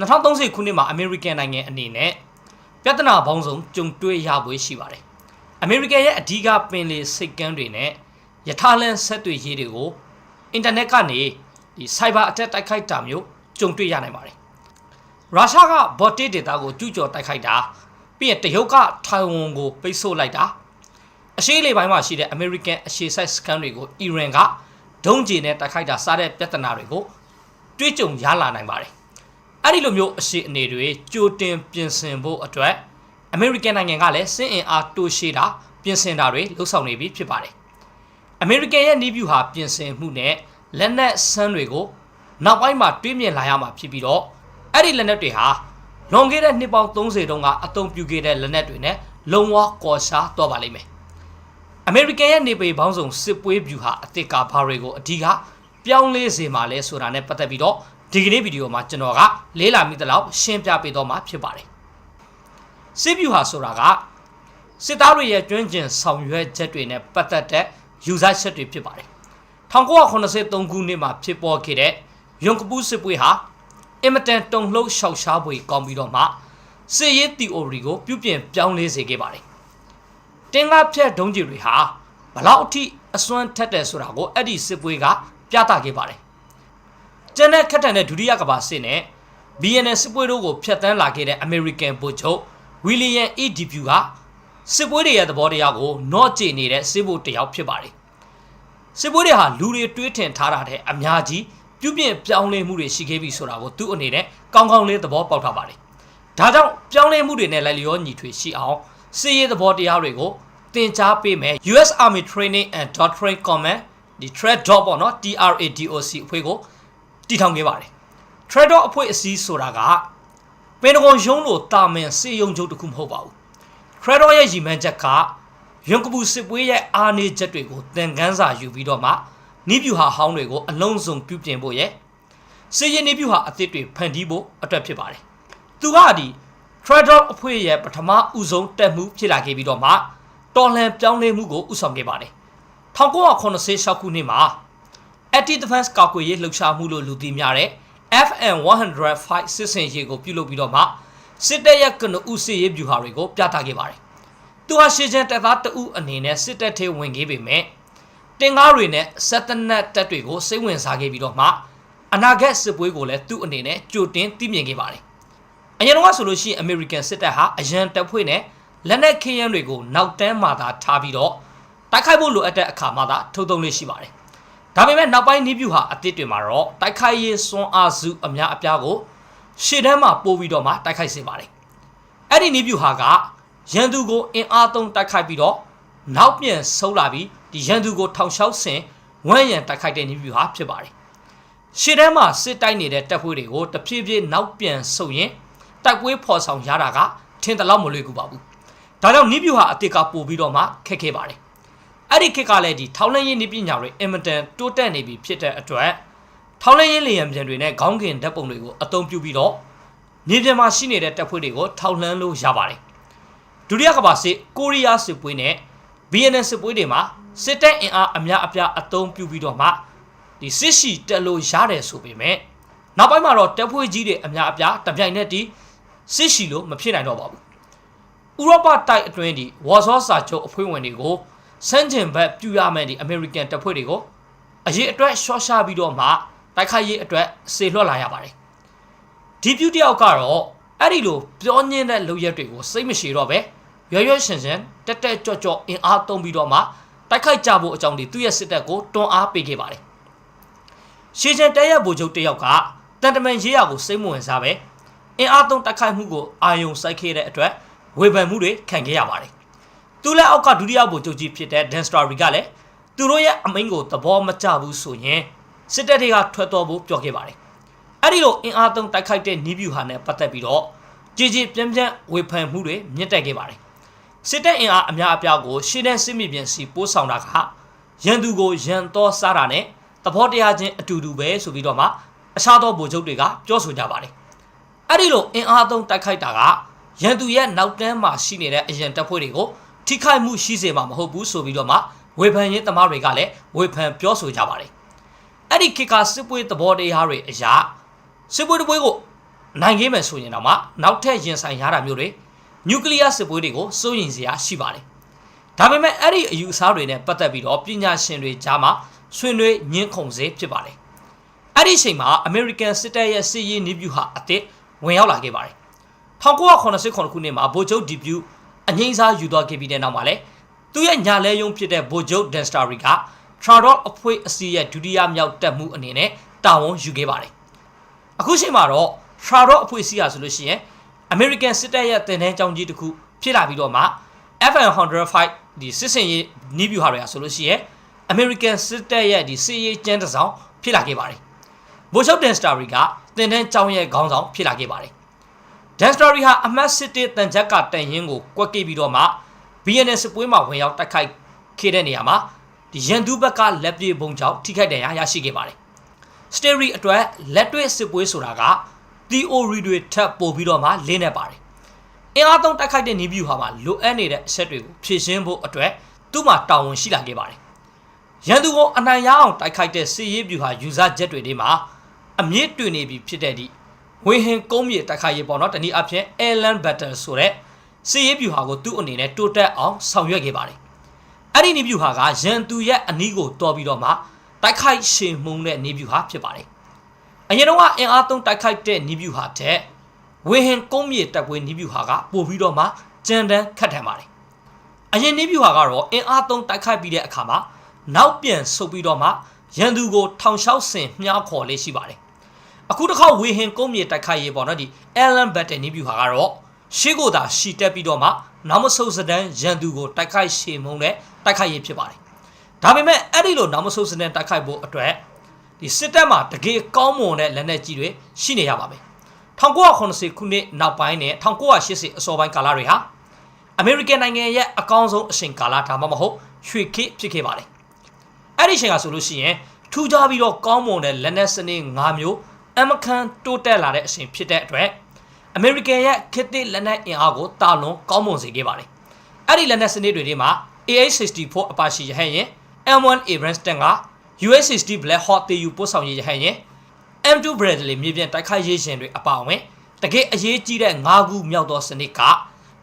2030ခုနှစ်မှာအမေရိကန်နိုင်ငံအနေနဲ့ပြဿနာပေါင်းစုံကြုံတွေ့ရပွဲရှိပါတယ်။အမေရိကန်ရဲ့အဓိကပင်လယ်စိတ်ကမ်းတွေနဲ့ယထာလန်ဆက်သွယ်ရေးတွေကိုအင်တာနက်ကနေဒီ cyber attack တိုက်ခိုက်တာမျိုးကြုံတွေ့ရနိုင်ပါတယ်။ရုရှားကဘော့တေဒေတာကိုကျူးကျော်တိုက်ခိုက်တာပြီးရင်တရုတ်ကထိုင်ဝမ်ကိုပိတ်ဆို့လိုက်တာအရှေ့လေပိုင်းမှာရှိတဲ့အမေရိကန်အရှေ့ဆိုင်စကန်တွေကိုအီရန်ကဒုံးကျည်နဲ့တိုက်ခိုက်တာစတဲ့ပြဿနာတွေကိုတွေးကြုံရလာနိုင်ပါတယ်။ အဲ့ဒီလိုမျိုးအရှိအနေတွေကြိုတင်ပြင်ဆင်ဖို့အတွက်အမေရိကန်နိုင်ငံကလည်းစစ်အင်အားတိုးရှိတာပြင်ဆင်တာတွေလှုပ်ဆောင်နေပြီဖြစ်ပါတယ်။အမေရိကန်ရဲ့နီးဗျူဟာပြင်ဆင်မှုနဲ့လက်နက်ဆန်းတွေကိုနောက်ပိုင်းမှာတွေးမြင်လာရမှာဖြစ်ပြီးတော့အဲ့ဒီလက်နက်တွေဟာလွန်ခဲ့တဲ့နှစ်ပေါင်း30တုန်းကအသုံးပြုခဲ့တဲ့လက်နက်တွေနဲ့လုံဝကော်ရှားတော့ပါလိမ့်မယ်။အမေရိကန်ရဲ့နေပေပေါင်းစုံစစ်ပွဲဗျူဟာအသစ်ကဘာတွေကိုအဓိကပြောင်းလဲစေမှာလဲဆိုတာနဲ့ပတ်သက်ပြီးတော့ ဒီကနေ့ဗီဒီယိုမှာကျွန်တော်ကလေးလာမိသလောက်ရှင်းပြပေးတော့မှာဖြစ်ပါတယ်စစ်ဗျူဟာဆိုတာကစစ်သားတွေရဲ့ကျွမ်းကျင်ဆောင်ရွက်ချက်တွေနဲ့ပတ်သက်တဲ့ယူဆချက်တွေဖြစ်ပါတယ်1983ခုနှစ်မှာဖြစ်ပေါ်ခဲ့တဲ့ယွန်ကပူးစစ်ပွဲဟာအင်မတန်တုံ့လှုပ်ရှောက်ရှားပွေကောင်းပြီးတော့မှစစ်ရေး theory ကိုပြုပြင်ပြောင်းလဲစေခဲ့ပါတယ်တင်းကားဖြတ်ဒုံးကျည်တွေဟာဘလောက်အထိအစွမ်းထက်တယ်ဆိုတာကိုအဲ့ဒီစစ်ပွဲကပြသခဲ့ပါတယ်။ ကျန်တဲ့ခက်တန်တဲ့ဒုတိယကမ္ဘာစစ်နဲ့ BNN စစ်ပွဲတို့ကိုဖျက်ဆီးလာခဲ့တဲ့ American ဗိုလ်ချုပ် William E. Depew ကစစ်ပွဲတွေရဲ့သဘောတရားကိုနော့ကျနေတဲ့စစ်ဗိုလ်တယောက်ဖြစ်ပါတယ်။စစ်ပွဲတွေဟာလူတွေတွေးထင်ထားတာတဲ့အများကြီးပြုပြင်ပြောင်းလဲမှုတွေရှိခဲ့ပြီဆိုတာကိုသူ့အနေနဲ့ကောင်းကောင်းလေးသဘောပေါက်ထားပါတယ်။ဒါကြောင့်ပြောင်းလဲမှုတွေနဲ့လိုက်လျောညီထွေရှိအောင်စစ်ရေးသဘောတရားတွေကိုသင်ကြားပေးမယ် US Army Training and Doctrine Command ဒီ TRADOC ပေါ့နော် TRADOC အဖွဲ့ကို တည်ထောင်ခဲ့ပါတယ် TRADOC အဖွဲ့အစည်းဆိုတာကပင်တဂွန်ရုံးလို့တာမန်စစ်ရုံးချုပ်တစ်ခုမဟုတ်ပါဘူး TRADOC ရဲ့ရည်မှန်းချက်ကယွန်ကပူစစ်ပွဲရဲ့အားနည်းချက်တွေကိုသင်ခန်းစာယူပြီးတော့မှနိဗျူဟာဟောင်းတွေကိုအလုံးစုံပြုပြင်ဖို့ရဲ့စစ်ရေးနိဗျူဟာအသစ်တွေဖန်တီးဖို့အတွက်ဖြစ်ပါတယ်သူကဒီ Trader အဖွဲ့ရဲ့ပထမဦးဆုံးတက်မှုဖြစ်လာခဲ့ပြီးတော့မှတော်လှန်ပြောင်းလဲမှုကိုဥဆောင်ခဲ့ပါတယ်1986ခုနှစ်မှာ Anti Defense ကာကွယ်ရေးလှုပ်ရှားမှုလို့လူသိများတဲ့ FN 105စစ်စင်ရေးကိုပြုလုပ်ပြီးတော့မှစစ်တပ်ရဲ့ကနဦးစစ်ရေးဗျူဟာတွေကိုပြသခဲ့ပါတယ်သူဟာရှေ့ချန်တပ်သားတဦးအနေနဲ့စစ်တပ်ထဲဝင်ခဲ့ပေမဲ့တင်ကားတွေနဲ့စက်တနက်တပ်တွေကိုစိတ်ဝင်စားခဲ့ပြီးတော့မှအနာဂတ်စစ်ပွဲကိုလည်းသူ့အနေနဲ့ကြိုတင်သိမြင်ခဲ့ပါတယ်အရင်တော့ဆိုလို့ရှိရင် American စစ်တပ်ဟာအရန်တပ်ဖွဲ့နဲ့လက်နက်ခဲယမ်းတွေကိုနောက်တန်းမှသာထားပြီးတော့တိုက်ခိုက်ဖို့လိုအပ်တဲ့အခါမှသာထုတ်သုံးလေးရှိပါတယ်။ ဒါပေမဲ့နောက်ပိုင်းနီးပြူဟာအသစ်တွေမှာတော့တိုက်ခိုက်ရေးစွမ်းအားစုအများအပြားကိုရှေ့တန်းမှာပို့ပြီးတော့မှတိုက်ခိုက်စေပါတယ်။အဲ့ဒီနီးပြူဟာကရန်သူကိုအင်အားသုံးတိုက်ခိုက်ပြီးတော့နောက်ပြန်ဆုတ်လာပြီးဒီရန်သူကိုထောင်လျှောက်ဆင်ဝမ်းရံတိုက်ခိုက်တဲ့နီးပြူဟာဖြစ်ပါတယ်။ရှေ့တန်းမှာစစ်တိုက်နေတဲ့တပ်ဖွဲ့တွေကိုတဖြည်းဖြည်းနောက်ပြန်ဆုတ်ရင်တိုက်ပွဲဖော်ဆောင်ရတာကထင်တယ်လို့မလွယ်ကူပါဘူး။ဒါကြောင့်နိဗျူဟာအတစ်ကပို့ပြီးတော့မှခက်ခဲပါတယ်။ အဲ့ဒီခက်ကလည်းဒီထောင်းလင်းရေးနိပညာတွေအင်မတန်တိုးတက်နေပြီဖြစ်တဲ့အတွက်ထောင်းလင်းရေးလေယာဉ်ပြန်တွေနဲ့ခေါင်းကင်ဓာတ်ပုံတွေကိုအသုံးပြုပြီးတော့မြေပြင်မှာရှိနေတဲ့တပ်ဖွဲ့တွေကိုထောက်လှမ်းလို့ရပါတယ်။ဒုတိယကမ္ဘာစစ်ကိုရီးယားစစ်ပွဲနဲ့ BNN စစ်ပွဲတွေမှာစစ်တပ်အင်အားအများအပြားအသုံးပြုပြီးတော့မှဒီစစ်ရှိတက်လို့ရတယ်ဆိုပေမဲ့နောက်ပိုင်းမှာတော့တပ်ဖွဲ့ကြီးတွေအများအပြားတပြိုင်နက်တည်းစစ်ရှိလို့မဖြစ်နိုင်တော့ပါဘူးဥရောပတိုက်အတွင်းဒီဝါဆောစာချုပ်အဖွဲ့ဝင်တွေကို စန့်ကျင်ဘက်ပြူရမယ်ဒီအမေရိကန်တပ်ဖွဲ့တွေကိုအရေးအတွက်ရှော့ရှာပြီးတော့မှတိုက်ခိုက်ရေးအတွက်စေလွှတ်လာရပါတယ်ဒီပြူတယောက်ကတော့အဲ့ဒီလိုပြောညင်းတဲ့လုပ်ရက်တွေကိုစိတ်မရှိတော့ပဲရွရွရှင်ရှင်တက်တက်ကြော့ကြော့အင်အားသုံးပြီးတော့မှတိုက်ခိုက်ကြဖို့အကြောင်းဒီသူ့ရဲ့စစ်တပ်ကိုတွန်းအားပေးခဲ့ပါတယ်ရှေးချန်တဲရဗိုလ်ချုပ်တယောက်ကတန်တမန်ရေးရကိုစိတ်မဝင်စားပဲအင်အားသုံးတိုက်ခိုက်မှုကိုအာယုံစိုက်ခဲ့တဲ့အတွက်ဝေဖန်မှုတွေခံခဲ့ရပါတယ်။ သူလည်းအောက်ကဒုတိယဗိုလ်ချုပ်ကြီးဖြစ်တဲ့ Dan Story ကလည်းသူတို့ရဲ့အမိန့်ကိုသဘောမကျဘူးဆိုရင်စစ်တပ်တွေကထွက်တော်ဖို့ပြောခဲ့ပါတယ်။အဲ့ဒီလိုအင်အားသုံးတိုက်ခိုက်တဲ့နီးဗျူဟာနဲ့ပတ်သက်ပြီးတော့ကြည်ကြည်ပြင်းပြင်းဝေဖန်မှုတွေမြင့်တက်ခဲ့ပါတယ်။စစ်တပ်အင်အားအများအပြားကိုရှေ့တန်းစစ်မြေပြင်စီပိုးဆောင်တာကရန်သူကိုရန်တော်စားတာနဲ့သဘောတရားချင်းအတူတူပဲဆိုပြီးတော့မှအခြားသောဗိုလ်ချုပ်တွေကပြောဆိုကြပါတယ်။အဲ့ဒီလိုအင်အားသုံးတိုက်ခိုက်တာကရန်သူရဲ့နောက်တန်းမှာရှိနေတဲ့အရန်တပ်ဖွဲ့တွေကို ထိခိုက်မှုရှိစေမှာမဟုတ်ဘူးဆိုပြီးတော့မှဝေဖန်ရေးသမားတွေကလည်းဝေဖန်ပြောဆိုကြပါတယ်။အဲ့ဒီခေတ်ကစစ်ပွဲသဘောတရားတွေအရာစစ်ပွဲတစ်ပွဲကိုနိုင်ခဲ့မယ်ဆိုရင်တော့မှနောက်ထပ်ရင်ဆိုင်ရတာမျိုးတွေနျူကလ িয়ার စစ်ပွဲတွေကိုစိုးရိမ်စရာရှိပါတယ်ဒါပေမဲ့အဲ့ဒီအယူအဆတွေနဲ့ပတ်သက်ပြီးတော့ပညာရှင်တွေကြားမှာဆွေးနွေးညှင်းခုန်စေဖြစ်ပါတယ်အဲ့ဒီအချိန်မှာ American စစ်တပ်ရဲ့စစ်ရေးနည်းဗျူဟာအသစ်ဝင်ရောက်လာခဲ့ပါတယ်1989ခုနှစ်မှာဗိုလ်ချုပ်ဒီဗျူ အငိမ့်စားယူသွားခဲ့ပြီးတဲ့နောက်မှာလည်းသူ့ရဲ့ညာလဲယုံဖြစ်တဲ့ဗိုလ်ချုပ်ဒန်စတာရီက Tradot အဖွဲ့အစည်းရဲ့ဒုတိယမြောက်တပ်မှုအနေနဲ့တာဝန်ယူခဲ့ပါတယ်အခုချိန်မှာတော့ Tradot အဖွဲ့အစည်းဟာဆိုလို့ရှိရင် American စစ်တပ်ရဲ့တင်တန်းကြောင်းကြီးတစ်ခုဖြစ်လာပြီးတော့မှ FN105 ဒီစစ်စင်ရေးနီးဗျူဟာတွေကဆိုလို့ရှိရင် American စစ်တပ်ရဲ့ဒီစစ်ရေးကျန်းတစ်စောင်းဖြစ်လာခဲ့ပါတယ်ဗိုလ်ချုပ်ဒန်စတာရီကတင်တန်းကြောင်းရဲ့ခေါင်းဆောင်ဖြစ်လာခဲ့ပါတယ် ဒန်စတာရီဟာအမတ်စစ်တေတန်ချက်ကတန်ရင်ကိုကွက်ကိပြီးတော့မှ BNS စစ်ပွဲမှာဝင်ရောက်တိုက်ခိုက်ခဲ့တဲ့နေရာမှာဒီရန်သူဘက်ကလက်ပြေပုံကြောင့်ထိခိုက်ဒဏ်ရာရရှိခဲ့ပါတယ်စတေရီအတွက်လက်တွေ့စစ်ပွဲဆိုတာက theory တွေထပ်ပို့ပြီးတော့မှလင်းနေပါတယ်အင်အားသုံးတိုက်ခိုက်တဲ့နီးဗျူဟာမှာလိုအပ်နေတဲ့အချက်တွေကိုဖြည့်ရှင်းဖို့အတွက်သူ့မှာတာဝန်ရှိလာခဲ့ပါတယ်ရန်သူကိုအနိုင်ရအောင်တိုက်ခိုက်တဲ့စစ်ရေးဗျူဟာယူဆချက်တွေဒီမှာအမြင့်တွင်နေပြီဖြစ်တဲ့ဒီ ဝင်းဟင်ကုန်းမြေတိုက်ခိုက်ရေးပေါ့နော်တနည်းအားဖြင့် Allen Battle ဆိုတဲ့စစ်ရေးဗျူဟာကိုသူ့အနေနဲ့တိုးတက်အောင်ဆောင်ရွက်ခဲ့ပါတယ်အဲ့ဒီနီးဗျူဟာကရန်သူရဲ့အနီးကိုတော်ပြီးတော့မှတိုက်ခိုက်ရှင်မှုန်းတဲ့နီးဗျူဟာဖြစ်ပါတယ်အရင်တော့ကအင်အားသုံးတိုက်ခိုက်တဲ့နီးဗျူဟာတဲ့ဝင်းဟင်ကုန်းမြေတပ်ပွဲနီးဗျူဟာကပို့ပြီးတော့မှကြမ်းတမ်းခတ်ထန်ပါတယ်အရင်နီးဗျူဟာကတော့အင်အားသုံးတိုက်ခိုက်ပြီးတဲ့အခါမှာနောက်ပြန်ဆုတ်ပြီးတော့မှရန်သူကိုထောင်လျှောက်ဆင်မြှားခေါ်လေးရှိပါတယ် အခုတစ်ခါဝေဟင်ကုန်းမြေတိုက်ခိုက်ရေးပေါ့နော်ဒီ Allen Battle နီးဗျူဟာကတော့ရှေ့ကိုသာရှီတက်ပြီးတော့မှနောက်မဆုတ်စဒန်းရန်သူကိုတိုက်ခိုက်ရှေမုံတဲ့တိုက်ခိုက်ရေးဖြစ်ပါတယ်ဒါပေမဲ့အဲ့ဒီလိုနောက်မဆုတ်စဒန်းတိုက်ခိုက်ဖို့အတွက်ဒီစစ်တပ်မှာတကယ်ကောင်းမွန်တဲ့လက်နက်ကြီးတွေရှိနေရပါမယ်1980ခုနှစ်နောက်ပိုင်းနဲ့1980အစောပိုင်းကာလတွေဟာအမေရိကန်နိုင်ငံရဲ့အကောင်းဆုံးအချိန်ကာလဒါမှမဟုတ်ရွှေခေတ်ဖြစ်ခဲ့ပါတယ်အဲ့ဒီအချိန်ကဆိုလို့ရှိရင်ထူးခြားပြီးတော့ကောင်းမွန်တဲ့လက်နက်စနစ်၅မျိုး အမကန်တိုးတက်လာတဲ့အချိန်ဖြစ်တဲ့အတွက်အမေရိကန်ရဲ့ခေတ်သစ်လက်နက်အင်အားကိုတာလွန်ကောင်းမွန်စေခဲ့ပါတယ်အဲ့ဒီလက်နက်စနစ်တွေထဲမှာ AH-64 အပါရှိရဟန်ရင် M1 Abrams တန်က US-60 Black Hawk တေယူပို့ဆောင်ရေးရဟန်ရင် M2 Bradley မြေပြင်တိုက်ခိုက်ရေးရှင်တွေအပါအဝင်တကယ်အရေးကြီးတဲ့၅ခုမြောက်သောစနစ်က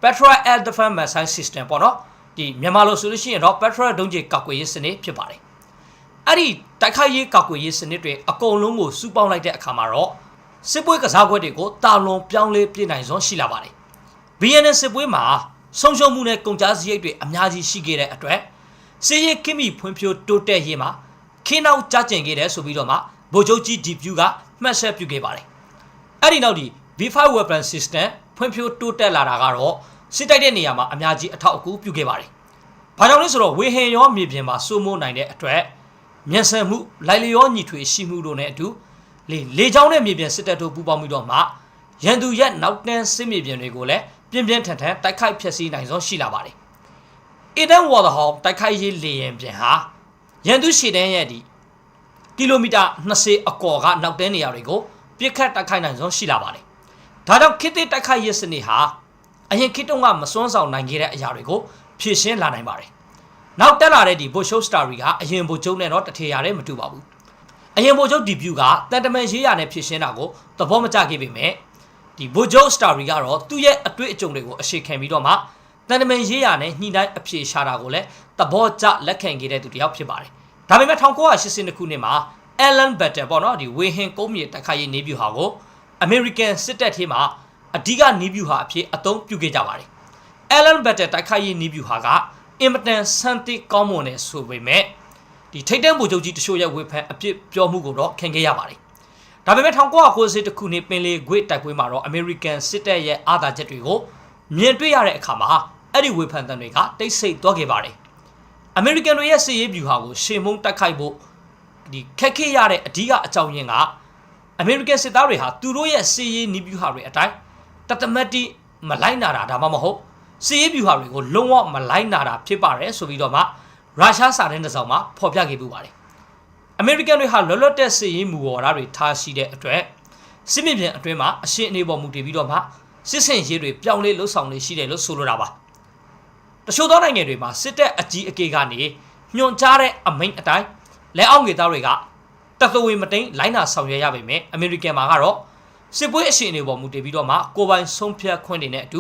Petrol Air Defense Missile System ပေါ့နော်ဒီမြန်မာလိုဆိုလို့ရှိရင်တော့ Petrol ဒုံးကျည်ကောက်ွယ်ရေးစနစ်ဖြစ်ပါတယ် အဲ့ဒီတိုက်ခိုက်ရေးကောက်ွယ်ရေးစနစ်တွေအကုန်လုံးကိုစုပေါင်းလိုက်တဲ့အခါမှာတော့စစ်ပွဲကစားကွက်တွေကိုတာလွန်ပြောင်းလဲပြနိုင်စွမ်းရှိလာပါတယ် BNN စစ်ပွဲမှာဆုံးရှုံးမှုနဲ့ကုန်ကျစရိတ်တွေအများကြီးရှိခဲ့တဲ့အတွက်စစ်ရေးကိမိဖွံ့ဖြိုးတိုးတက်ရေးမှာခင်းနောက်ကြကျင်ခဲ့တယ်ဆိုပြီးတော့မှဗိုလ်ချုပ်ကြီးဒီဖြူကမှတ်ဆက်ပြုခဲ့ပါတယ်အဲ့ဒီနောက်ဒီ V5 weapon system ဖွံ့ဖြိုးတိုးတက်လာတာကတော့စစ်တိုက်တဲ့နေရာမှာအများကြီးအထောက်အကူပြုခဲ့ပါတယ်ဘာကြောင့်လဲဆိုတော့ဝေဟင်ရောမြေပြင်မှာစိုးမိုးနိုင်တဲ့အတွက် မြန်ဆန်မှုလိုက်လျောညီထွေရှိမှုတို့နဲ့အတူလေလေချောင်းနဲ့မြေပြင်စစ်တပ်တို့ပူးပေါင်းပြီးတော့မှရန်သူရဲ့နောက်တန်းစစ်မြေပြင်တွေကိုလည်းပြင်းပြင်းထန်ထန်တိုက်ခိုက်ဖျက်ဆီးနိုင်စွမ်းရှိလာပါတယ်။အီဒန်ဝါဒဟောင်းတိုက်ခိုက်ရေးလေရင်ပြင်ဟာရန်သူရှေ့တန်းရဲ့ဒီကီလိုမီတာ20အကွာကနောက်တန်းနေရာတွေကိုပြစ်ခတ်တိုက်ခိုက်နိုင်စွမ်းရှိလာပါတယ်။ဒါကြောင့်ခေတ်သစ်တိုက်ခိုက်ရေးစနစ်ဟာအရင်ခေတ်တုန်းကမစွမ်းဆောင်နိုင်ခဲ့တဲ့အရာတွေကိုဖြည့်ရှင်းလာနိုင်ပါတယ်။ နောက်တက်လာတဲ့ဒီဘိုရှိုစတာရီကအရင်ဘိုချုပ်နဲ့တော့တထေရတဲ့မတူပါဘူး။အရင်ဘိုချုပ်ဒီဗျူကတန်တမန်ရေးရနဲ့ဖြည့်ရှင်းတာကိုသဘောမကျခဲ့ပေမဲ့ဒီဘိုဂျိုစတာရီကတော့သူ့ရဲ့အတွေ့အကြုံတွေကိုအရှိခံပြီးတော့မှတန်တမန်ရေးရနဲ့ညှိနှိုင်းအဖြေရှာတာကိုလည်းသဘောကျလက်ခံခဲ့တဲ့သူတစ်ယောက်ဖြစ်ပါတယ်။ဒါပေမဲ့1982ခုနှစ်မှာ Alan Battle ပေါ့နော်ဒီဝေဟင်ကုန်းမြေတိုက်ခိုက်ရေးနေဗျူဟာကို American စစ်တပ်ထဲမှာအဓိကနေဗျူဟာအဖြစ်အသုံးပြုခဲ့ကြပါတယ်။ Alan Battle တိုက်ခိုက်ရေးနေဗျူဟာက အင်မတန်စံတိကောင်းမွန်တဲ့ဆိုပေမဲ့ဒီထိတ်တန့်ဗိုလ်ချုပ်ကြီးတချို့ရဲ့ဝေဖန်အပြစ်ပြောမှုကိုတော့ခံခဲ့ရပါတယ်ဒါပေမဲ့1990ခုနှစ်ပင်လယ်ကွေ့တိုက်ပွဲမှာတော့ American စစ်တပ်ရဲ့အာသာချက်တွေကိုမြင်တွေ့ရတဲ့အခါမှာအဲ့ဒီဝေဖန်တန်တွေကတိတ်ဆိတ်သွားခဲ့ပါတယ်။ American တွေရဲ့စစ်ရေးဗျူဟာကိုရှေ့မုံတိုက်ခိုက်ဖို့ဒီခက်ခဲရတဲ့အဓိကအကြောင်းရင်းက American စစ်သားတွေဟာသူတို့ရဲ့စစ်ရေးနီးဗျူဟာတွေအတိုင်းတတမတ်တိမလိုက်နာတာဒါမှမဟုတ် စစ်ရေးဗျူဟာတွေကိုလုံးဝမလိုက်နာတာဖြစ်ပါတယ်ဆိုပြီးတော့မှရုရှားစာတန်းတစ်စောင်မှာဖော်ပြခဲ့ပူပါတယ်အမေရိကန်တွေဟာလောလောတဲ့စစ်ရေးမူဝါဒတွေထားရှိတဲ့အတွက်စစ်မြေပြင်အတွင်းမှာအရှင်းအနေပေါ်မူတည်ပြီးတော့မှစစ်ဆင်ရေးတွေပြောင်းလဲလှုပ်ဆောင်နေရှိတယ်လို့ဆိုလိုတာပါတချို့သောနိုင်ငံတွေမှာစစ်တပ်အကြီးအကဲကနေညွှန်ကြားတဲ့အမိန့်အတိုင်းလက်အောက်ငယ်သားတွေကတသဝေမတိန်လိုင်းနာဆောင်ရွက်ရပါမယ်အမေရိကန်မှာကတော့စစ်ပွဲအရှင်တွေပေါ်မူတည်ပြီးတော့မှကိုပိုင်ဆုံးဖြတ်ခွင့်တွေနဲ့အတူ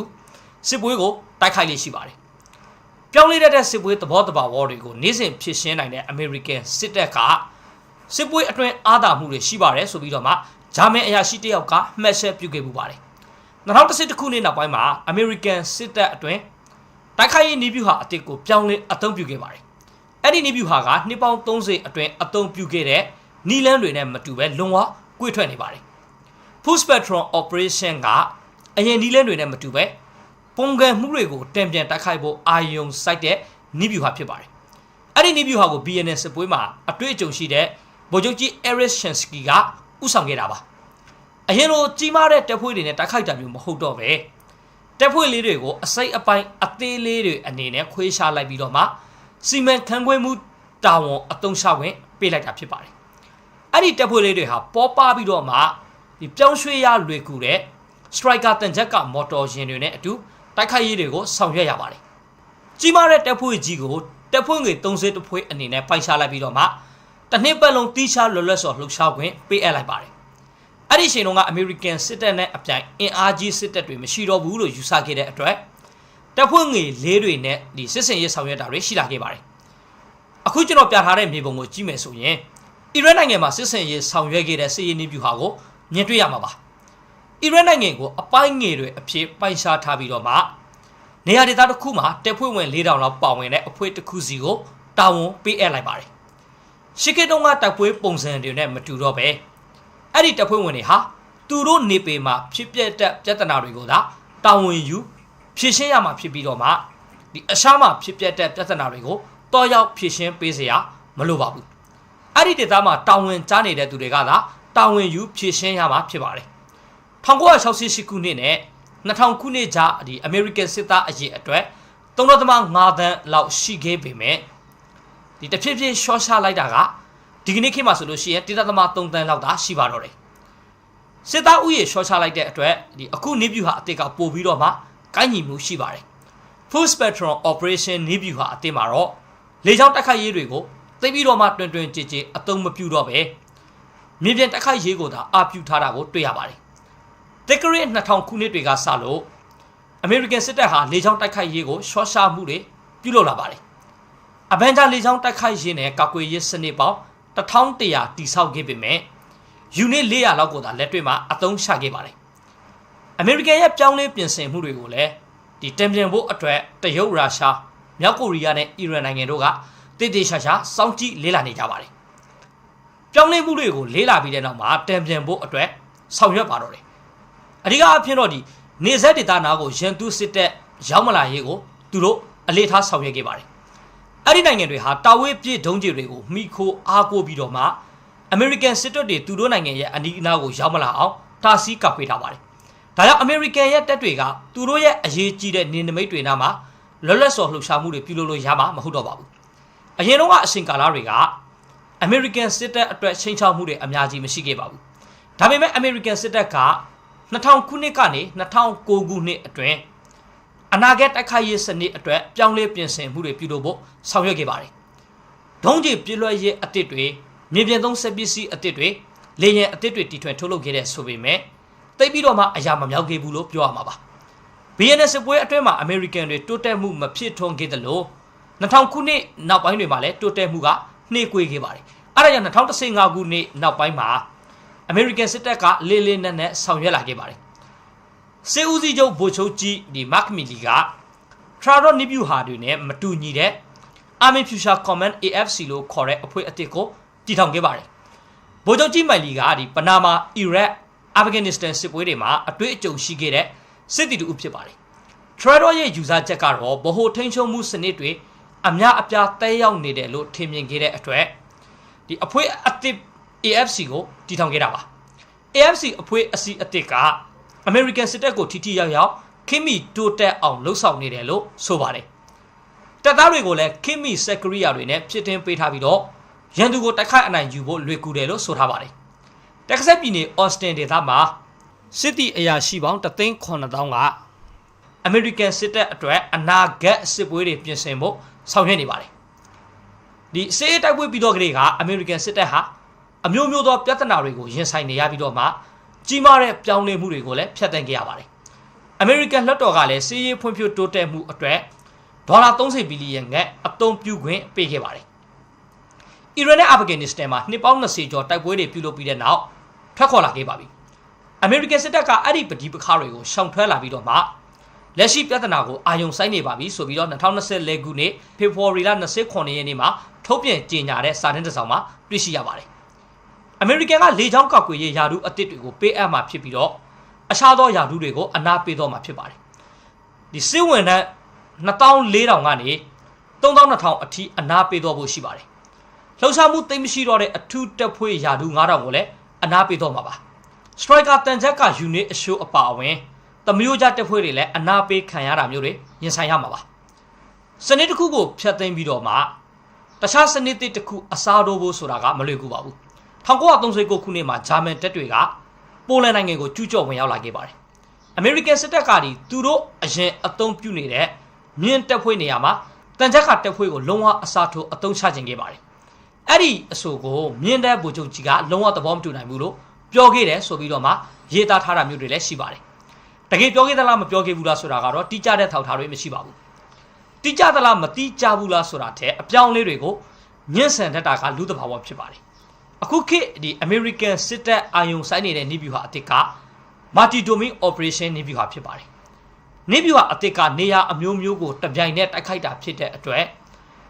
စစ်ပွဲကိုတိုက်ခိုက်လေးရှိပါတယ်။ပြောင်းလဲတဲ့စစ်ပွဲသဘောတဘာဝတွေကိုနေ့စဉ်ဖြစ်ရှင်းနိုင်တဲ့အမေရိကန်စစ်တပ်ကစစ်ပွဲအတွင်းအားသာမှုတွေရှိပါတယ်ဆိုပြီးတော့မှဂျာမန်အရာရှိတယောက်ကမှတ်ချက်ပြုခဲ့ပူပါတယ်။2011ခုနှစ်နောက်ပိုင်းမှာအမေရိကန်စစ်တပ်အတွင်းတိုက်ခိုက်ရေးနေပြူဟာအတစ်ကိုပြောင်းလဲအသုံးပြုခဲ့ပါတယ်။အဲ့ဒီနေပြူဟာကနှစ်ပေါင်း30အတွင်းအသုံးပြုခဲ့တဲ့နီလန်းတွေနဲ့မတူပဲလွန်ဝကွေ့ထွက်နေပါတယ်။ Full Spectrum Operation ကအရင်နီလန်းတွေနဲ့မတူပဲ ပုံကံမှုတွေကိုတံပြန်တိုက်ခိုက်ဖို့အာယုံစိုက်တဲ့နီးဗျူဟာဖြစ်ပါတယ်။အဲ့ဒီနီးဗျူဟာကို BNN စစ်ပွဲမှာအတွေ့အကြုံရှိတဲ့ဗိုလ်ချုပ်ကြီး Eric Shinsky ကဥဆောင်ခဲ့တာပါ။အရင်လိုကြီးမားတဲ့တပ်ဖွဲ့တွေနဲ့တိုက်ခိုက်တာမျိုးမဟုတ်တော့ပဲတပ်ဖွဲ့လေးတွေကိုအစိတ်အပိုင်းအသေးလေးတွေအနေနဲ့ခွေးရှာလိုက်ပြီးတော့မှစီမံခန့်ခွဲမှုတာဝန်အသုံးချခွင့်ပေးလိုက်တာဖြစ်ပါတယ်။အဲ့ဒီတပ်ဖွဲ့လေးတွေဟာပေါ်ပပြီးတော့မှဒီပြောင်းရွှေ့ရလွယ်ကူတဲ့ striker တန်ချက်ကမော်တော်ယာဉ်တွေနဲ့အတူ တိုက်ခိုက်ရေးတွေကိုဆောင်ရွက်ရပါတယ်။ကြီးမားတဲ့တပ်ဖွဲ့ကြီးကိုတပ်ဖွဲ့ငွေ30တဖွဲ့အနေနဲ့ပိုင်ရှားလိုက်ပြီးတော့မှတစ်နှစ်ပတ်လုံးတီးခြားလွတ်လပ်စွာလှုပ်ရှားခွင့်ပေးအပ်လိုက်ပါတယ်။အဲ့ဒီချိန်တုန်းကအမေရိကန်စစ်တပ်နဲ့အပြိုင်အင်အားကြီးစစ်တပ်တွေမရှိတော့ဘူးလို့ယူဆခဲ့တဲ့အတွက်တပ်ဖွဲ့ငွေလေးတွေနဲ့ဒီစစ်စင်ရေးဆောင်ရွက်တာတွေရှိလာခဲ့ပါတယ်။အခုကျွန်တော်ပြထားတဲ့မြေပုံကိုကြည့်မယ်ဆိုရင်အီရတ်နိုင်ငံမှာစစ်စင်ရေးဆောင်ရွက်ခဲ့တဲ့စစ်ရေးနည်းဗျူဟာကိုမြင်တွေ့ရမှာပါ။ အီရတ်နိုင်ငံကိုအပိုင်းငယ်တွေအဖြစ်ပိုင်ရှားထားပြီးတော့မှနေရာဒေသတစ်ခုမှာတပ်ဖွဲ့ဝင်၄000လောက်ပါဝင်တဲ့အဖွဲ့တစ်ခုစီကိုတာဝန်ပေးအပ်လိုက်ပါတယ်။ရှစ်ကတုံးကတပ်ဖွဲ့ပုံစံတွေနဲ့မတူတော့ပဲအဲ့ဒီတပ်ဖွဲ့ဝင်တွေဟာသူတို့နေပေမှာဖြစ်ပျက်တဲ့ပြဿနာတွေကိုသာတာဝန်ယူဖြေရှင်းရမှာဖြစ်ပြီးတော့မှဒီအရှားမှာဖြစ်ပျက်တဲ့ပြဿနာတွေကိုတော့ရောက်ဖြေရှင်းပေးစရာမလိုပါဘူး။အဲ့ဒီဒေသမှာတာဝန်ကြားနေတဲ့သူတွေကသာတာဝန်ယူဖြေရှင်းရမှာဖြစ်ပါတယ် 1968ခုနှစ်နဲ့2000ခုနှစ်ကြားဒီ American စစ်သားအရေးအတွက်3.5သန်းလောက်ရှိခဲ့ပေမဲ့ဒီတစ်ဖြည်းဖြည်းရှော့ချလိုက်တာကဒီကနေ့ခေတ်မှာဆိုလို့ရှိရင်1.3သန်းလောက်သာရှိပါတော့တယ်စစ်သားဥယေရှော့ချလိုက်တဲ့အတွက်ဒီအခုနေပြူဟာအတစ်ကပို့ပြီးတော့မှကိုင်းညီမှုရှိပါတယ် Full Spectrum Operation နေပြူဟာအတစ်မှာတော့လေကြောင်းတိုက်ခိုက်ရေးတွေကိုသိပြီးတော့မှတွင်တွင်ကြည်ကြည်အသုံးမပြုတော့ပဲမြေပြင်တိုက်ခိုက်ရေးကိုသာအပြုထားတာကိုတွေ့ရပါတယ် တက်ကရစ်2000ခုနှစ်တွေကစလို့အမေရိကန်စစ်တပ်ဟာလေကြောင်းတိုက်ခိုက်ရေးကိုရှော့ရှာမှုတွေပြုလုပ်လာပါတယ်။အဗန်ဂျာလေကြောင်းတိုက်ခိုက်ရေးနဲ့ကာကွယ်ရေးစနစ်ပေါင်း1100တိစောက်ခဲ့ပေမဲ့ယူနစ်400လောက်ကိုသာလက်တွေ့မှာအသုံးချခဲ့ပါတယ်။အမေရိကန်ရဲ့ပြောင်းလဲပြင်ဆင်မှုတွေကိုလည်းဒီတံပြန်ဖို့အတွက်တရုတ်ရုရှားမြောက်ကိုရီးယားနဲ့အီရန်နိုင်ငံတို့ကတည်တည်ရှာရှာစောင့်ကြည့်လေ့လာနေကြပါတယ်။ပြောင်းလဲမှုတွေကိုလေးလာပြီးတဲ့နောက်မှာတံပြန်ဖို့အတွက်ဆောင်ရွက်ပါတော့တယ် အဓိကအဖြစ်တော့ဒီနေဆက်ဒေတာနာကိုရန်သူစစ်တပ်ရောက်မလာရေးကိုသူတို့အလေးထားဆောင်ရွက်ခဲ့ပါတယ်အဲ့ဒီနိုင်ငံတွေဟာတာဝေးပြည့်ဒုံးကျည်တွေကိုမိခိုအားကိုပြီးတော့မှအမေရိကန်စစ်တပ်တွေသူတို့နိုင်ငံရဲ့အနီးအနားကိုရောက်မလာအောင်တားဆီးကပ်ပေးထားပါတယ်ဒါကြောင့်အမေရိကန်ရဲ့တပ်တွေကသူတို့ရဲ့အရေးကြီးတဲ့နေနမိတ်တွေနားမှာလွတ်လပ်စွာလှုပ်ရှားမှုတွေပြုလုပ်လို့ရမှာမဟုတ်တော့ပါဘူးအရင်တော့ကအရှင်ကာလတွေကအမေရိကန်စစ်တပ်အတွက်ချိန်ချောက်မှုတွေအများကြီးမရှိခဲ့ပါဘူးဒါပေမဲ့အမေရိကန်စစ်တပ်က 2000ခုနှစ်ကနေ2009ခုနှစ်အတွင်းအနာဂတ်တိုက်ခိုက်ရေးစနစ်အတွက်ပြောင်းလဲပြင်ဆင်မှုတွေပြုလုပ်ဖို့ဆောင်ရွက်ခဲ့ပါတယ်။ဒုံးကျည်ပြည့်လွှတ်ရေးအသစ်တွေမြေပြင်သုံးစက်ပစ္စည်းအသစ်တွေလေယာဉ်အသစ်တွေတီထွင်ထုတ်လုပ်ခဲ့တဲ့ဆိုပေမဲ့တိတ်ပြီးတော့မှအရာမမြောက်ခဲ့ဘူးလို့ပြောရမှာပါ။ BNS ပွဲအတွင်းမှာအမေရိကန်တွေတိုးတက်မှုမဖြစ်ထွန်းခဲ့သလို2000ခုနှစ်နောက်ပိုင်းတွေမှာလည်းတိုးတက်မှုကနှေးကွေးခဲ့ပါတယ်။အဲဒါကြောင့်2015ခုနှစ်နောက်ပိုင်းမှာ အမေရိကန်စစ်တပ်ကလေးလေးနက်နက်ဆောင်ရွက်လာခဲ့ပါတယ်စစ်ဦးစီးချုပ်ဗိုလ်ချုပ်ကြီးဒီမတ်မီလီကထရာရော့နီဗျူဟာတွေနဲ့မတူညီတဲ့ Army Future Command AFC လို့ခေါ်တဲ့အဖွဲ့အသစ်ကိုတည်ထောင်ခဲ့ပါတယ်ဗိုလ်ချုပ်ကြီးမိုင်လီကဒီပနာမာအီရတ်အာဖဂန်နစ္စတန်စစ်ပွဲတွေမှာအတွေ့အကြုံရှိခဲ့တဲ့စစ်တီတူဖြစ်ပါတယ်ထရာရော့ရဲ့ယူဆချက်ကတော့ဗဟိုထိန်းချုပ်မှုစနစ်တွေအများအပြားတဲရောက်နေတယ်လို့ထင်မြင်ခဲ့တဲ့အတွက်ဒီအဖွဲ့အသစ် AFC ကိုတည်ထောင်ခဲ့တာပါ AFC အဖွဲ့အစည်းအသစ်ကအမေရိကန်စစ်တပ်ကိုထိထိရောက်ရောက်ခိမီတိုးတက်အောင်လှုပ်ဆောင်နေတယ်လို့ဆိုပါတယ်တပ်သားတွေကိုလည်းခိမီစက်ကရိယာတွေနဲ့ဖြစ်တင်ပေးထားပြီးတော့ရန်သူကိုတိုက်ခိုက်အနိုင်ယူဖို့လွယ်ကူတယ်လို့ဆိုထားပါတယ်တက္ကဆက်ပြည်နယ်အော်စတင်ဒေသမှာစစ်တီအရာရှိပေါင်း3သိန်း9000ကအမေရိကန်စစ်တပ်အတွက်အနာဂတ်စစ်ပွဲတွေပြင်ဆင်ဖို့ဆောင်ရွက်နေပါတယ်ဒီစစ်အေးတိုက်ပွဲပြီးတော့ကလေးကအမေရိကန်စစ်တပ်ဟာ အမျိုးမျိုးသောပြဿနာတွေကိုရင်ဆိုင်နေရပြီးတော့မှကြီးမားတဲ့ပြောင်းလဲမှုတွေကိုလည်းဖျက်သိမ်းခဲ့ရပါတယ်။ American လွှတ်တော်ကလည်းစီးရေးဖွံ့ဖြိုးတိုးတက်မှုအတွက်ဒေါ်လာ30ဘီလီယံနဲ့အသုံးပြုခွင့်ပေးခဲ့ပါတယ်။အီရန်နဲ့အာဖဂန်နစ္စတန်မှာနှစ်ပေါင်း20ကျော်တိုက်ပွဲတွေပြုလုပ်ပြီးတဲ့နောက်ထွက်ခေါ်လာခဲ့ပါပြီ။ American စစ်တပ်ကအဲ့ဒီပဋိပက္ခတွေကိုရှောင်ထွက်လာပြီးတော့မှလက်ရှိပြဿနာကိုအာယုံဆိုင်နေပါပြီဆိုပြီးတော့2024ခုနှစ်ဖေဖော်ဝါရီလ29ရက်နေ့မှာထုတ်ပြန်ကြေညာတဲ့စာတမ်းတစ်စောင်မှာတွေ့ရှိရပါတယ်။ American ကလေကြောင်းကောက်ကွယ်ရေးယာဒူးအသစ်တွေကိုပေးအပ်မှာဖြစ်ပြီးတော့အခြားသောယာဒူးတွေကိုအနာပေးတော့မှာဖြစ်ပါတယ်။ဒီစစ်ဝင်တဲ့2400ကနေ3200အထိအနာပေးတော့ဖို့ရှိပါတယ်။လှုပ်ရှားမှုသိမ့်မရှိတော့တဲ့အထူးတပ်ဖွဲ့ယာဒူး9000ကိုလည်းအနာပေးတော့မှာပါ။ Striker တန်ချက်က unit အရှိုးအပါအဝင်တမျိုးကြတပ်ဖွဲ့တွေလည်းအနာပေးခံရတာမျိုးတွေရင်ဆိုင်ရမှာပါစနစ်တစ်ခုကိုဖျက်သိမ်းပြီးတော့မှတခြားစနစ်တစ်ခုအစားထိုးဖို့ဆိုတာကမလွယ်ကူပါဘူး 1939ခုနှစ်မှာဂျာမန်တပ်တွေကပိုလန်နိုင်ငံကိုကျူးကျော်ဝင်ရောက်လာခဲ့ပါတယ်အမေရိကန်စစ်တပ်ကဒီသူတို့အရင်အသုံးပြုနေတဲ့မြင်းတပ်ဖွဲ့နေရာမှာတန်ချက်ကတပ်ဖွဲ့ကိုလုံးဝအစားထိုးအသုံးချခြင်းခဲ့ပါတယ်အဲ့ဒီအဆိုကိုမြင်းတပ်ဗိုလ်ချုပ်ကြီးကလုံးဝသဘောမတူနိုင်ဘူးလို့ပြောခဲ့တယ်ဆိုပြီးတော့မှရေးသားထားတာမျိုးတွေလည်းရှိပါတယ်တကယ်ပြောခဲ့သလားမပြောခဲ့ဘူးလားဆိုတာကတော့တိကျတဲ့ထောက်ထားတွေမရှိပါဘူးတိကျသလားမတိကျဘူးလားဆိုတာထက်အပြောင်းလေးတွေကိုညှင့်ဆန်တတ်တာကလူသဘာဝဖြစ်ပါတယ် အခုခေတ်ဒီ American စစ်တပ်အာယုံဆိုင်နေတဲ့နေဗျူဟာအသစ်က Multi Domain Operation နေဗျူဟာဖြစ်ပါတယ်နေဗျူဟာအသစ်ကနေရာအမျိုးမျိုးကိုတပြိုင်နက်တိုက်ခိုက်တာဖြစ်တဲ့အတွက်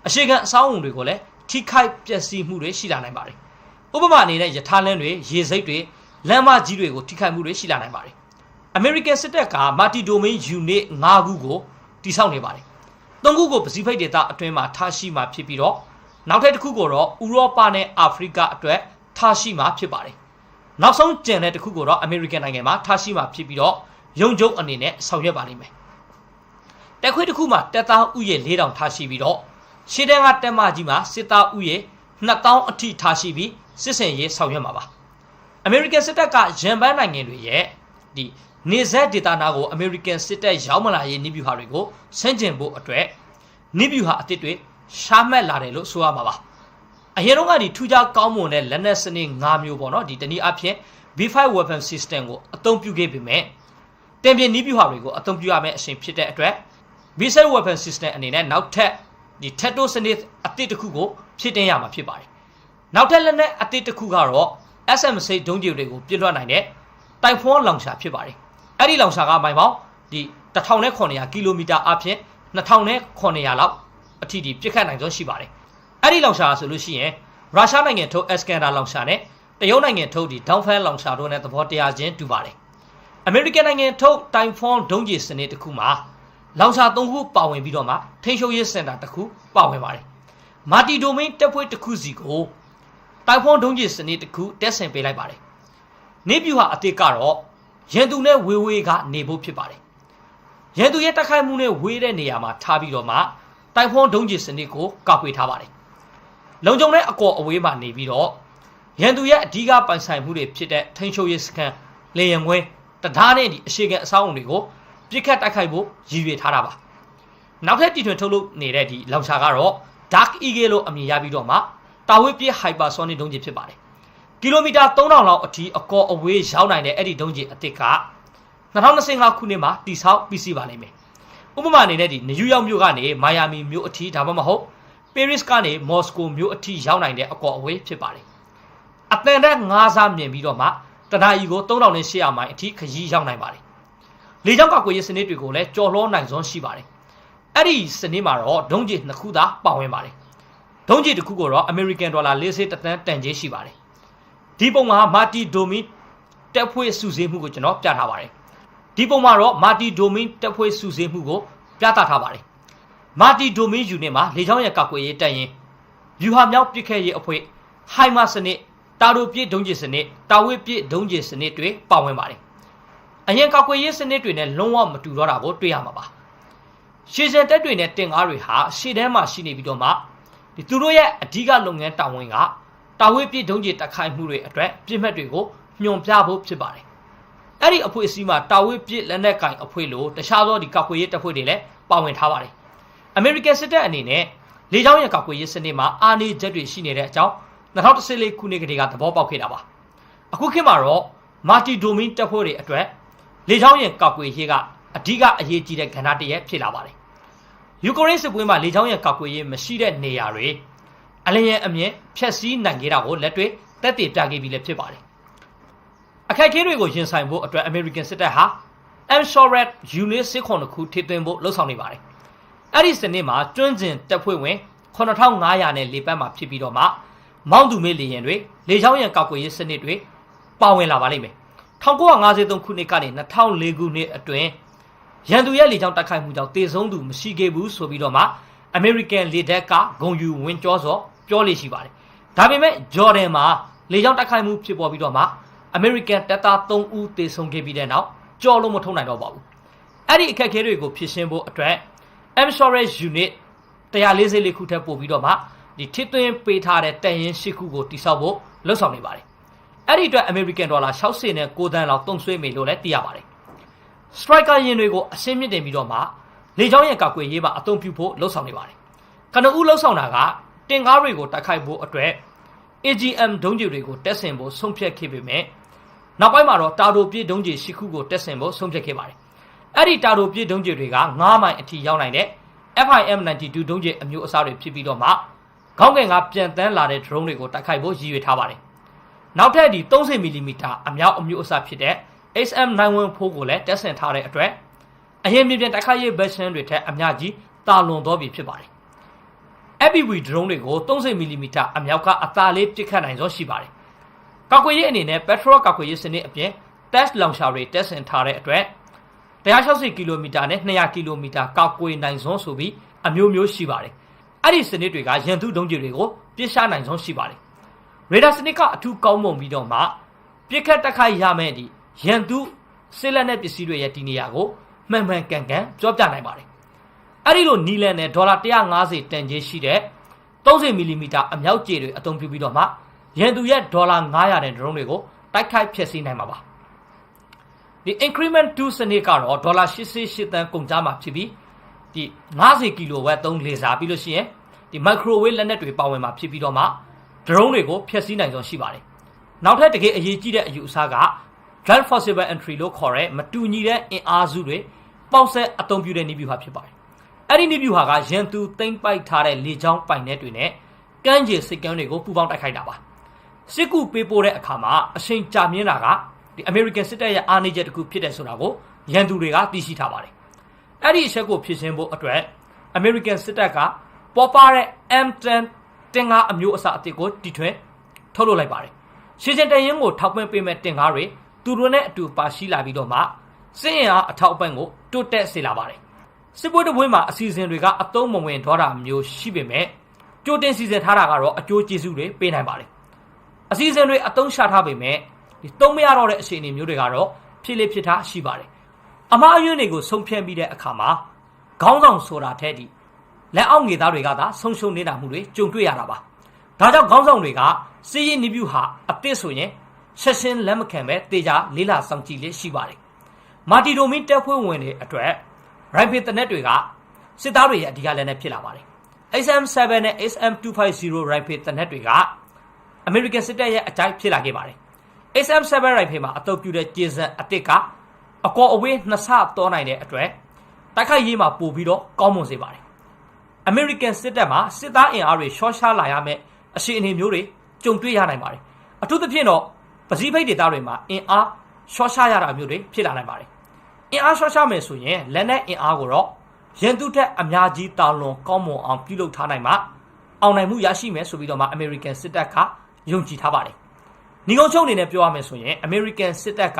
အရှိကန်အဆောင်းအုံတွေကိုလည်းထိခိုက်ပျက်စီးမှုတွေရှိလာနိုင်ပါတယ်ဥပမာအနေနဲ့ယထာလန်းတွေရေစိတ်တွေလမ်းမကြီးတွေကိုထိခိုက်မှုတွေရှိလာနိုင်ပါတယ် American စစ်တပ်က Multi Domain Unit 5ခုကိုတည်ဆောက်နေပါတယ်။၃ခုကိုပစိဖိတ်ဒေသအတွင်းမှာထားရှိမှာဖြစ်ပြီးတော့ နောက်ထပ်တစ်ခုကိုတော့ဥရောပနဲ့အာဖရိကအတွက်ထားရှိမှာဖြစ်ပါတယ်။နောက်ဆုံးကျန်တဲ့တစ်ခုကိုတော့ American နိုင်ငံမှာထားရှိမှာဖြစ်ပြီးတော့ရုံချုပ်အနေနဲ့ဆောင်ရွက်ပါလိမ့်မယ်။တက်ခွေးတစ်ခုမှာတက်သားဥယေ4000ထားရှိပြီးတော့ရှေ့တန်းကတက်မကြီးမှာစစ်သားဥယေ2000အထိထားရှိပြီးစစ်စင်ရေးဆောင်ရွက်မှာပါ။ American စစ်တပ်ကရန်ပန်းနိုင်ငံတွေရဲ့ဒီနေဆက်ဒေတာနာကို American စစ်တပ်ရောက်မလာရေးနိဗျူဟာတွေကိုဆန့်ကျင်ဖို့အတွက်နိဗျူဟာအသစ်တွေ ရှားမှတ်လာတယ်လို့ဆိုရမှာပါအရင်တော့ကဒီထူးခြားကောင်းမွန်တဲ့လက်နက်စနစ်၅မျိုးပေါ့နော်ဒီတနည်းအားဖြင့် B5 weapon system ကိုအသုံးပြုခဲ့ပေမဲ့တင်ပြနိဗျူဟာတွေကိုအသုံးပြုရမယ့်အချိန်ဖြစ်တဲ့အတွက် B7 weapon system အနေနဲ့နောက်ထပ်ဒီထက်တိုစနစ်အသစ်တစ်ခုကိုဖြစ်တင်ရမှာဖြစ်ပါတယ်နောက်ထပ်လက်နက်အသစ်တစ်ခုကတော့ SM6 ဒုံးကျည်တွေကိုပြစ်လွှတ်နိုင်တဲ့တိုက်ဖွန်းလောင်ချာဖြစ်ပါတယ်အဲ့ဒီလောင်စာကမိုင်ပေါင်းဒီ1900ကီလိုမီတာအပြင်2900လောက် အထိဒီပြစ်ခတ်နိုင်စွမ်းရှိပါတယ်အဲ့ဒီလောင်စာဆိုလို့ရှိရင်ရုရှားနိုင်ငံထုတ် Iskander လောင်စာနဲ့တရုတ်နိုင်ငံထုတ်ဒီ Downfall လောင်စာတို့နဲ့သဘောတရားချင်းတူပါတယ်အမေရိကန်နိုင်ငံထုတ် Typhoon ဒုံးကျည်စနစ်တစ်ခုမှာလောင်စာ၃ခုပါဝင်ပြီးတော့မှထိန်းချုပ်ရေးစင်တာတစ်ခုပါဝင်ပါတယ်မာတီဒိုမိန်တပ်ဖွဲ့တစ်ခုစီကိုတိုင်ဖွန်ဒုံးကျည်စနစ်တစ်ခုတက်ဆင်ပေးလိုက်ပါတယ်နေပြူဟာအသစ်ကတော့ရန်သူနဲ့ဝေးဝေးကနေဖို့ဖြစ်ပါတယ်ရန်သူရဲ့တိုက်ခိုက်မှုနဲ့ဝေးတဲ့နေရာမှာထားပြီးတော့မှ တိုင်ဖွန်ဒုံးကျည်စနစ်ကိုကောက်ွေထားပါတယ်လုံခြုံတဲ့အကော်အဝေးမှာနေပြီးတော့ရန်သူရဲ့အဓိကပိုင်ဆိုင်မှုတွေဖြစ်တဲ့ထိန်းချုပ်ရေးစခန်းလေရင်ခွဲတရားနဲ့ဒီအရှိကန်အဆောက်အုံတွေကိုပြစ်ခတ်တိုက်ခိုက်ဖို့ရည်ရွယ်ထားတာပါနောက်ထပ်တီထွင်ထုတ်လုပ်နေတဲ့ဒီလောင်ချာကတော့ Dark Eagle လို့အမည်ရပြီးတော့မှတာဝေးပြစ် hypersonic ဒုံးကျည်ဖြစ်ပါတယ်ကီလိုမီတာ3000လောက်အထိအကောအဝေးရောက်နိုင်တဲ့အဲ့ဒီဒုံးကျည်အစ်စ်က2025ခုနှစ်မှာတိဆောက်ပြီးစီးပါလိမ့်မယ်။ ဥပမာအနေနဲ့ဒီနယူးယောက်မြို့ကနေမိုင်ယာမီမြို့အထိဒါမှမဟုတ်ပဲရစ်ကနေမော်စကိုမြို့အထိရောက်နိုင်တဲ့အကောအဝေးဖြစ်ပါတယ်။အတန်တက်၅စားမြင်ပြီးတော့မှတနာရီကို3800မိုင်အထိခရီးရောက်နိုင်ပါတယ်။လေကြောင်းကောက်ကွယ်ရေးစနစ်တွေကိုလည်းကြော်လွှားနိုင်စွမ်းရှိပါတယ်။အဲ့ဒီစနစ်မှာတော့ဒုံးကျည်နှစ်ခုသာပါဝင်ပါတယ်။ဒုံးကျည်တစ်ခုကိုတော့ American Dollar 40တသန်းတန်ကြေးရှိပါတယ်။ဒီပုံမှာမာတီဒိုမီတက်ဖွဲ့စုစည်းမှုကိုကျွန်တော်ပြထားပါတယ် ဒီပုံမှာတော့မာတီဒိုမီတက်ဖွဲ့စုစည်းမှုကိုပြသထားပါတယ်မာတီဒိုမီယူနစ်မှာလေချောင်းရကောက်ွယ်ရေးတက်ရင်ယူဟာမြောက်ပစ်ခဲ့ရေးအဖွဲ့ဟိုင်မာစနစ်တာရိုပြည့်ဒုံးကျည်စနစ်တာဝစ်ပြည့်ဒုံးကျည်စနစ်တွေပါဝင်ပါတယ်အရင်ကောက်ွယ်ရေးစနစ်တွေနဲ့လုံးဝမတူတော့တာကိုတွေ့ရမှာပါရှေ့စံတက်တွေနဲ့တင်ကားတွေဟာရှေ့တန်းမှာရှိနေပြီးတော့မှဒီသူတို့ရဲ့အဓိကလုပ်ငန်းတာဝန်ကတာဝေးပြည့်ဒုံးကျည်တက်ခိုက်မှုတွေအတွက်ပြစ်မှတ်တွေကိုညွန်ပြဖို့ဖြစ်ပါတယ်။ အဲ့ဒီအဖွဲ့အစည်းမှာတာဝေးပြည့်လက်နက်ကင်အဖွဲ့လို့တခြားသောဒီကောက်ွယ်ရေးတပ်ဖွဲ့တွေလည်းပါဝင်ထားပါတယ်။ American စစ်တပ်အနေနဲ့လေကြောင်းရန်ကောက်ွယ်ရေးစနစ်မှာအာနေချက်တွေရှိနေတဲ့အကြောင်း2014ခုနှစ်ကတည်းကသဘောပေါက်ခဲ့တာပါ။အခုခေတ်မှာတော့မာတီဒိုမင်းတပ်ဖွဲ့တွေအတွက်လေကြောင်းရင်ကောက်ကွယ်ရေးကအဓိကအရေးကြီးတဲ့ကဏ္ဍတစ်ရပ်ဖြစ်လာပါတယ်ယူကရိန်းစစ်ပွဲမှာလေကြောင်းရင်ကောက်ကွယ်ရေးမရှိတဲ့နေရာတွေအလျင်အမြင့်ဖျက်ဆီးနိုင်ခဲ့တာကိုလက်တွေ့တက်တည်ပြခဲ့ပြီးလည်းဖြစ်ပါတယ် အခက်အခဲတွေကိုရင်ဆိုင်ဖို့အတွက် American စစ်တပ်ဟာ M-SHORAD Unit စစ်ခွန်တစ်ခုထိသွင်းဖို့လှုံ့ဆော်နေပါတယ်အဲ့ဒီစနစ်မှာတွင်းကျင်တပ်ဖွဲ့ဝင်9500နဲ့လေပတ်မှာဖြစ်ပြီးတော့မှမောင်းသူမေးလေရင်တွေလေချောင်းရံကောက်ကွယ်ရေးစနစ်တွေပါဝင်လာပါလိမ့်မယ်1953ခုနှစ်ကနေ2004ခုနှစ်အတွင်းရန်သူရဲ့လေချောင်းတိုက်ခိုက်မှုကြောင့်တေဆုံးသူမရှိခဲ့ဘူးဆိုပြီးတော့မှ American လေတပ်ကဂုံယူဝင်ကြောစောပြောလေရှိပါတယ်ဒါပေမဲ့ Jordan မှာလေချောင်းတိုက်ခိုက်မှုဖြစ်ပေါ်ပြီးတော့မှ American တပ်သား3ဦးတေဆုံးခဲ့ပြီးတဲ့နောက်ကြော်လို့မထုံနိုင်တော့ပါဘူးအဲ့ဒီအခက်အခဲတွေကိုဖြေရှင်းဖို့အတွက် M-SHORAD Unit 144ခုထပ်ပို့ပြီးတော့မှဒီထစ်သွင်းပေးထားတဲ့တန်ရင်၈ခုကိုတိစောက်ဖို့လှုံ့ဆော်နေပါတယ်။အဲ့ဒီအတွက် American Dollar 60နဲ့9တန်းလောက်တုံ့ဆွေးမယ်လို့လည်းသိရပါတယ်။ Striker ရင်တွေကိုအရှင်းမြင့်တင်ပြီးတော့မှလေကြောင်းရဲ့ကောက်ွယ်ရေးမှာအသုံးပြုဖို့လှုံ့ဆော်နေပါတယ်။ကနဦးလှုံ့ဆော်တာကတင်ကားတွေကိုတိုက်ခိုက်ဖို့အတွက် AGM ဒုံးကျည်တွေကိုတက်ဆင်ဖို့ဆုံးဖြတ်ခဲ့ပေမဲ့ နောက်ပိုင်းမှာတော့တာတိုပြည့်ဒုံးကျည်၈ခုကိုတက်ဆင်ဖို့ဆုံးဖြတ်ခဲ့ပါတယ်။အဲ့ဒီတာတိုပြည့်ဒုံးကျည်တွေက9မိုင်အထိရောက်နိုင်တဲ့ FIM92 ဒုံးကျည်အမျိုးအစားတွေဖြစ်ပြီးတော့မှခေါင်းငယ်ကပြန်တန်းလာတဲ့ drone တွေကိုတိုက်ခိုက်ဖို့ရည်ရွယ်ထားပါတယ်။နောက်ထပ်ဒီ30မီလီမီတာအမြောက်အမျိုးအစားဖြစ်တဲ့ XM914 ကိုလည်းတက်ဆင်ထားတဲ့အတွက်အရင်မြေပြင်တိုက်ခိုက်ရေး version တွေထက်အများကြီးတာလွန်တော့ပြီဖြစ်ပါတယ်။ FPV drone တွေကို30မီလီမီတာအမြောက်က အသာလေးပစ်ခတ်နိုင်စွမ်းရှိပါတယ်။ ကောက်ွယ်ရေးအနေနဲ့ petrol ကောက်ွယ်ရေးစနစ်အပြင် test launcher တွေတက်ဆင်ထားတဲ့အတွက်160ကီလိုမီတာနဲ့200ကီလိုမီတာကောက်ကွေနိုင်စွန်းဆိုပြီးအမျိုးမျိုးရှိပါတယ်။အဲ့ဒီစနစ်တွေကရန်သူဒုံးကျည်တွေကိုပြစ်ရှားနိုင်စွန်းရှိပါတယ်။ရေဒါစနစ်ကအထူးကောင်းမွန်ပြီးတော့မှပြစ်ခတ်တက်ခိုက်ရမယ့်ဒီရန်သူစစ်လက်နဲ့ပစ္စည်းတွေရဲ့ဒီနေရာကိုမှန်မှန်ကန်ကန်ကြောပြနိုင်ပါတယ်။အဲ့ဒီလိုနီလန်နဲ့ဒေါ်လာ150တန်ကြေးရှိတဲ့30မီလီမီတာအမြောက်ကျည်တွေအသုံးပြုပြီးတော့မှ ရန်သူရဲ့ဒေါ်လာ900တဲ့ဒရုန်းတွေကိုတိုက်ခိုက်ဖျက်ဆီးနိုင်မှာပါ။ဒီ increment 2စနစ်ကတော့ဒေါ်လာ88တန်းကုန်ကြမှာဖြစ်ပြီးဒီ90ကီလိုဝက်သုံးလေဆာပြီးလို့ရှိရင်ဒီ microwave လက်နက်တွေပါဝင်မှာဖြစ်ပြီးတော့မှ drone တွေကိုဖျက်ဆီးနိုင်စွမ်းရှိပါတယ်။နောက်ထပ်တကယ်အရေးကြီးတဲ့အယူအဆက ground forcible entry လို့ခေါ်တဲ့မတူညီတဲ့အင်အားစုတွေပေါက်ဆက်အသုံးပြုတဲ့နည်းဗျူဟာဖြစ်ပါတယ်။အဲ့ဒီနည်းဗျူဟာကရန်သူသိမ့်ပိုက်ထားတဲ့လေကြောင်းပိုင်နယ်တွေနဲ့ကမ်းခြေစစ်ကမ်းတွေကိုပူးပေါင်းတိုက်ခိုက်တာပါ။ စစ်ကူပေးပို့တဲ့အခါမှာအချိန်ကြာမြင့်တာကဒီ American စစ်တပ်ရဲ့အားနည်းချက်တစ်ခုဖြစ်တယ်ဆိုတာကိုရန်သူတွေကသိရှိထားပါတယ်။အဲ့ဒီအချက်ကိုဖြည့်ရှင်းဖို့အတွက် American စစ်တပ်ကပေါ်ပါတဲ့ M10 တင်ကားအမျိုးအစားအသစ်ကိုတီထွင်ထုတ်လုပ်လိုက်ပါတယ်။ရှေ့ချင်းတရင်ကိုထောက်ပံ့ပေးမဲ့တင်ကားတွေသူတို့နဲ့အတူပါရှိလာပြီးတော့မှစစ်ရင်အားအထောက်အပံ့ကိုတိုးတက်စေလာပါတယ်။စစ်ပွဲတစ်ပွဲမှာအစီအစဉ်တွေကအသုံးမဝင်တော့တာမျိုးရှိပေမဲ့ကြိုတင်စီစဉ်ထားတာကတော့အကျိုးကျေးဇူးတွေပေးနိုင်ပါတယ်။ အစီအစဉ်တွေအသုံးချထားပေမဲ့ဒီသုံးမရတော့တဲ့အခြေအနေမျိုးတွေကတော့ဖြစ်လေဖြစ်ထားရှိပါတယ်အမှားအယွင်းတွေကိုဆုံးဖြတ်ပြီးတဲ့အခါမှာခေါင်းဆောင်ဆိုတာထက်ဒီလက်အောက်ငယ်သားတွေကသာဆုံးရှုံးနေတာမှုတွေကြုံတွေ့ရတာပါဒါကြောင့်ခေါင်းဆောင်တွေကစီးရင်နိဗျူဟာအသစ်ဆိုရင်ဆက်ရှင်လက်မခံပဲတေချာလေးလာဆောင်ကြည့်လေးရှိပါတယ်မာတီဒိုမီတက်ဖွဲ့ဝင်တွေအတွက်ရိုင်ဖေတနက်တွေကစစ်သားတွေရဲ့အဓိကလက်နက်ဖြစ်လာပါတယ် SM7 နဲ့ SM250 ရိုင်ဖေတနက်တွေက အမေရိကန်စစ်တပ်ရဲ့အကြိုက်ဖြစ်လာခဲ့ပါတယ် SM7 ရိုင်ဖေမှာအတုပ်ပြုတဲ့ကျေစံအစ်စ်ကအကောအဝေးနှစ်ဆတောနိုင်တဲ့အတွက်တိုက်ခိုက်ရေးမှာပို့ပြီးတော့ကောင်းမွန်စေပါတယ်။ American စစ်တပ်မှာစစ်သားအင်အားတွေရှော့ရှားလာရမယ့်အခြေအနေမျိုးတွေကြုံတွေ့ရနိုင်ပါတယ်။အထူးသဖြင့်တော့ပစိဖိတ်ဒေသတွေမှာအင်အားရှော့ရှားရတာမျိုးတွေဖြစ်လာနိုင်ပါတယ်။အင်အားရှော့ရှားမယ်ဆိုရင်လက်နက်အင်အားကိုတော့ရန်သူတက်အများကြီးတာလွန်ကောင်းမွန်အောင်ပြုလုပ်ထားနိုင်မှာအောင်နိုင်မှုရရှိမယ်ဆိုပြီးတော့မှ American စစ်တပ်က ယုံကြည်ထားပါတယ်။ညီကုန်းချုပ်အနေနဲ့ပြောရမယ်ဆိုရင် American စစ်တပ်က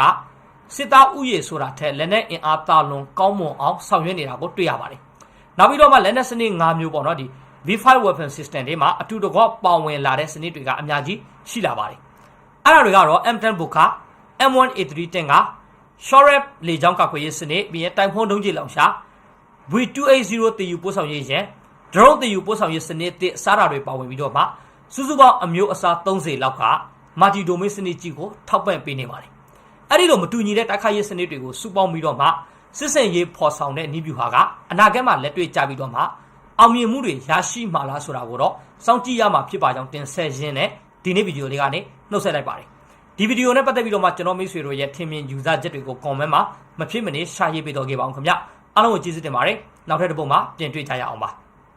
စစ်သားဥယျာဉ်ဆိုတာထက်လက်နက်အင်အားတာလွန်ကောင်းမွန်အောင်ဆောင်ရွက်နေတာကိုတွေ့ရပါတယ်။နောက်ပြီးတော့မှလက်နက်စနစ်၅မျိုးပေါ့နော်ဒီ V5 weapon system တွေမှာအတူတကွပါဝင်လာတဲ့စနစ်တွေကအများကြီးရှိလာပါတယ်။အဲ့ဒါတွေကတော့ M10 Buka, M1A3 တင့်က Shorep လေကြောင်းကာကွယ်ရေးစနစ်ပြီးရင်တိုင်ဖွန်းဒုံးကျည်လောင်ရှာ V280 တည်ယူပို့ဆောင်ရေးရန် drone တည်ယူပို့ဆောင်ရေးစနစ်တစ်စားတာတွေပါဝင်ပြီးတော့မှ စုစုပေါင်းအမျိုးအစား30လောက်ကမာတီဒိုမင်းစနစ်ကြီးကိုထောက်ပံ့ပေးနေပါတယ်။အဲ့ဒီလိုမတူညီတဲ့တိုက်ခိုက်ရေးစနစ်တွေကိုစုပေါင်းပြီးတော့မှစစ်စင်ရေးဖော်ဆောင်တဲ့နီးဗျူဟာကအနာဂတ်မှာလက်တွေ့ကြပြီးတော့မှအောင်မြင်မှုတွေရရှိမှာလားဆိုတာကိုတော့စောင့်ကြည့်ရမှာဖြစ်ပါကြောင်းတင်ဆက်ရင်းနဲ့ဒီနေ့ဗီဒီယိုလေးကနေနှုတ်ဆက်လိုက်ပါတယ်။ဒီဗီဒီယိုနဲ့ပတ်သက်ပြီးတော့မှကျွန်တော်မိတ်ဆွေတို့ရဲ့ထင်မြင်ယူဆချက်တွေကို comment မှာမဖြစ်မနေရှာရေးပေးတော့ခဲ့ပါအောင်ခင်ဗျအားလုံးကိုကျေးဇူးတင်ပါတယ်နောက်ထပ်တစ်ပုဒ်မှာပြန်တွေ့ကြရအောင်ပါ